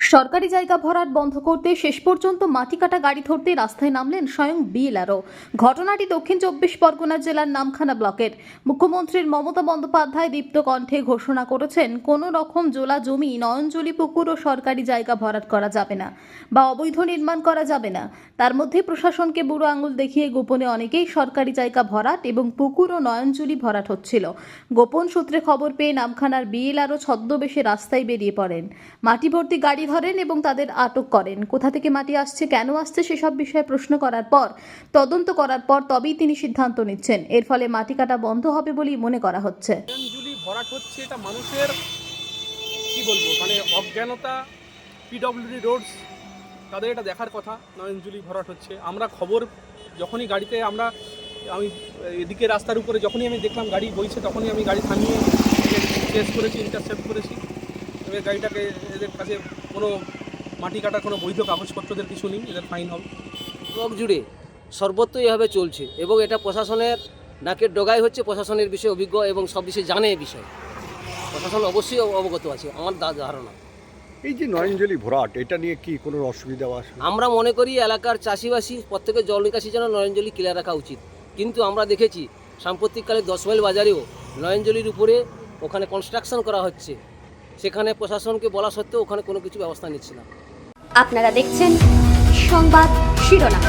সরকারি জায়গা ভরাট বন্ধ করতে শেষ পর্যন্ত মাটি কাটা গাড়ি ধরতে রাস্তায় নামলেন স্বয়ং বিএলআরও। ঘটনাটি দক্ষিণ চব্বিশ পরগনা জেলার নামখানা ব্লকের। মুখ্যমন্ত্রীর মমতা বন্দ্যোপাধ্যায় দীপ্ত কণ্ঠে ঘোষণা করেছেন, কোনো রকম জোলা জমি, নয়নজলি পুকুর ও সরকারি জায়গা ভরাট করা যাবে না বা অবৈধ নির্মাণ করা যাবে না। তার মধ্যে প্রশাসনকে বুড়ো আঙুল দেখিয়ে গোপনে অনেকেই সরকারি জায়গা ভরাট এবং পুকুর ও নয়নজলি ভরাট হচ্ছিল। গোপন সূত্রে খবর পেয়ে নামখানার বিএলআরও ছদ্মবেশে রাস্তায় বেরিয়ে পড়েন। মাটি ভর্তি গাড়ি ধরেন এবং তাদের আটক করেন। কোথা থেকে মাটি আসছে, কেন আসছে সেসব বিষয়ে প্রশ্ন করার পর, তদন্ত করার পর তবেই তিনি সিদ্ধান্ত নিচ্ছেন। এর ফলে মাটি কাটা বন্ধ হবে বলেই মনে করা হচ্ছে। ভরাট হচ্ছে, এটা মানুষের, কি বলব মানে অজ্ঞানতা পিডব্লিউডি রোডস তাদের এটা দেখার কথা নয়নজুলি ভরাট হচ্ছে। আমরা খবর যখনই গাড়িতে আমরা, আমি এদিকে রাস্তার উপরে যখনই আমি দেখলাম গাড়ি বইছে, তখনই আমি গাড়ি থামিয়ে চেস করেছি ইন্টারসেপ্ট করেছি। এবার গাড়িটাকে এদের কাছে কোনো মাটি কাটার কোনো বৈধ কাগজপত্রদের কিছু নেই এদের ফাইন হবে। ব্লক জুড়ে সর্বত্র এভাবে চলছে এবং এটা প্রশাসনের নাকের ডগাই হচ্ছে প্রশাসনের বিষয়ে অভিজ্ঞ এবং সব বিষয়ে জানে এ বিষয়ে। প্রশাসন অবশ্যই অবগত আছে আমার দা- ধারণা। এই যে নয়নজলি ভরাট এটা নিয়ে কি কোনো অসুবিধা আসে? আমরা মনে করি এলাকার চাষিবাসী প্রত্যেকের জল নিকাশি যেন নয়নজলি ক্লিয়ার রাখা উচিত। কিন্তু আমরা দেখেছি সাম্প্রতিককালে দশ মাইল বাজারেও নয়নজলির উপরে ওখানে কনস্ট্রাকশন করা হচ্ছে। সেখানে প্রশাসনকে বলা সত্ত্বেও ওখানে কোনো কিছু ব্যবস্থা নিচ্ছে না। আপনারা দেখছেন সংবাদ শিরোনাম।